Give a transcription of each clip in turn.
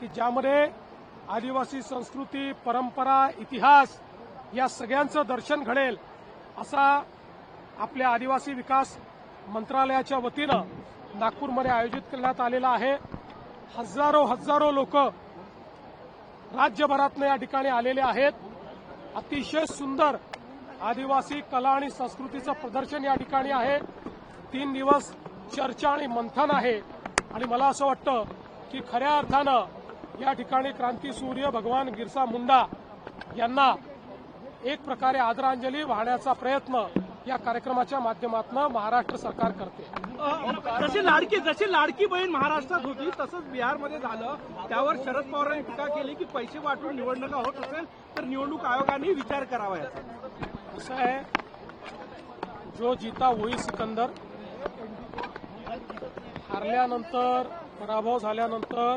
की ज्यामध्ये आदिवासी संस्कृती परंपरा इतिहास या सगळ्यांचं दर्शन घडेल असा आपल्या आदिवासी विकास मंत्रालयाच्या वतीनं नागपूरमध्ये आयोजित करण्यात आलेला आहे. हजारो हजारो लोक राज्यभरातनं या ठिकाणी आलेले आहेत. अतिशय सुंदर आदिवासी कला आणि संस्कृतीचं प्रदर्शन या ठिकाणी आहे. तीन दिवस चर्चा आणि मंथन आहे. आणि मला असं वाटतं की खऱ्या अर्थानं या ठिकाणी क्रांतीसूर्य भगवान बिरसा मुंडा यांना एक प्रकारे आदरांजली वाहण्याचा प्रयत्न या कार्यक्रमाच्या माध्यमातून महाराष्ट्र सरकार करते. जशी लाडकी जशी लाडकी बहीण महाराष्ट्रात होती तसंच बिहारमध्ये झालं. त्यावर शरद पवारांनी टीका केली की पैसे वाटून निवडणुका होत असेल तर निवडणूक आयोगाने विचार करावा याचा. असं आहे जो जीता वही सिकंदर. हारल्यानंतर पराभव झाल्यानंतर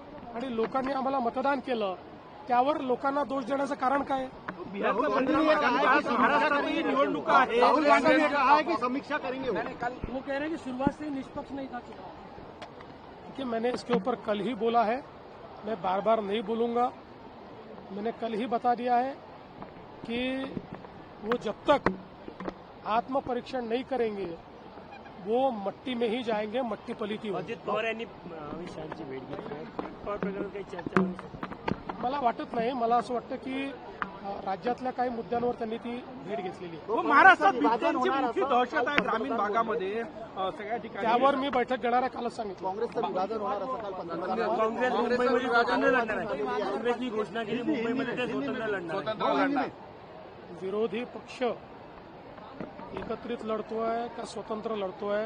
आणि लोकांनी आम्हाला मतदान केलं. त्यावर लोकांना दोष देण्याचं कारण काय? आहे. है कि समीक्षा करेंगे वो. वो कह रहे हैं कि शुरुआत से निष्पक्ष नहीं था कि मैंने इसके ऊपर कल ही बोला है। मैं बार बार नहीं बोलूँगा। मैंने कल ही बता दिया है कि वो जब तक आत्म परीक्षण नहीं करेंगे वो मट्टी में ही जाएंगे मट्टी पलीती होगी अजित पवार यांनी अमित शहाची भेट घेतली चर्चा. मला वाटत नाही मला असं वाटतं की राज्यातल्या काही मुद्द्यांवर त्यांनी ती भेट घेतलेली आहे हो, महाराष्ट्रात दहशत आहे ग्रामीण भागामध्ये अ, सगळ्या ठिकाणी त्यावर मी बैठक घेणार आहे कालच सांगितलं काँग्रेसचं विभाजन होणार असं काल पंतप्रधान काँग्रेस. विरोधी पक्ष एकत्रित लढतोय का स्वतंत्र लढतोय?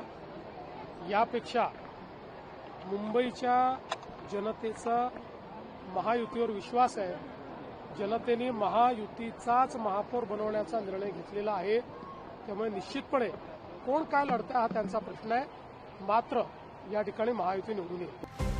यापेक्षा मुंबईच्या जनतेचा महायुतीवर विश्वास आहे. जनतेने महायुतीचाच महापौर बनवण्याचा निर्णय घेतलेला आहे. त्यामुळे निश्चितपणे कोण काय लढतं हा त्यांचा प्रश्न आहे. मात्र या ठिकाणी महायुती निवडून येईल.